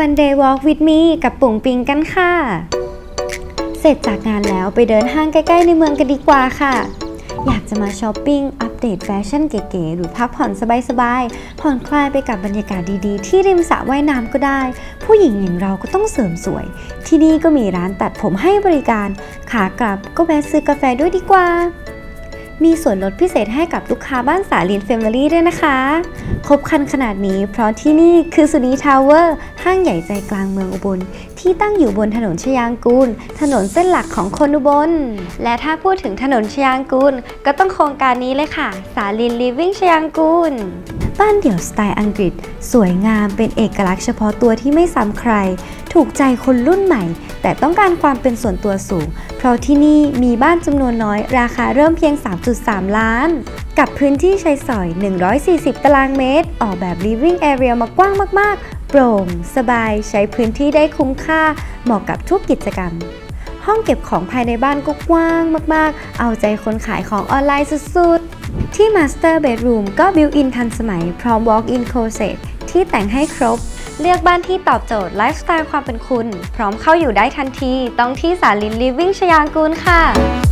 One Day Walk with me กับปุ่งปิงกันค่ะ เสร็จจากงานแล้วไปเดินห้างใกล้ ๆ ในเมืองกันดีกว่าค่ะ อยากจะมาช้อปปิ้ง อัปเดตแฟชั่นเก๋ๆหรือพักผ่อนสบายๆ ผ่อนคลายไปกับบรรยากาศดีๆ ที่ริมสระว่ายน้ำก็ได้ ผู้หญิงอย่างเราก็ต้องเสริมสวย ที่นี่ก็มีร้านตัดผมให้บริการ ขากลับก็แวะซื้อกาแฟด้วยดีกว่ามีส่วนลดพิเศษให้กับลูกค้าบ้านสาลินเฟมิลี่ด้วยนะคะครบคันขนาดนี้ เพราะที่นี่คือสุนีทาวเวอร์ห้างใหญ่ใจกลางเมืองอุบล ที่ตั้งอยู่บนถนนชยางกูล ถนนเส้นหลักของคนอุบล และถ้าพูดถึงถนนชยางกูล ก็ต้องโครงการนี้เลยค่ะ สาลินลิฟวิ่งชยางกูล บ้านเดี่ยวสไตล์อังกฤษ สวยงามเป็นเอกลักษณ์เฉพาะตัวที่ไม่ซ้ำใคร ถูกใจคนรุ่นใหม่ แต่ต้องการความเป็นส่วนตัวสูง เพราะที่นี่มีบ้านจำนวนน้อย ราคาเริ่มเพียง 3.3 ล้าน กับพื้นที่ใช้สอย 140 ตารางเมตรออกแบบ living area มากว้างมากๆ โปร่ง สบาย ใช้พื้นที่ได้คุ้มค่า เหมาะกับทุกกิจกรรม ห้องเก็บของภายในบ้านก็กว้างมากๆ เอาใจคนขายของออนไลน์สุดๆ ที่ Master Bedroom ก็ built-in ทันสมัย พร้อม walk-in closet ที่แต่งให้ครบ เลือกบ้านที่ตอบโจทย์ไลฟ์สไตล์ความเป็นคุณ พร้อมเข้าอยู่ได้ทันที ต้องที่สาลิน Living ชยางกูลค่ะ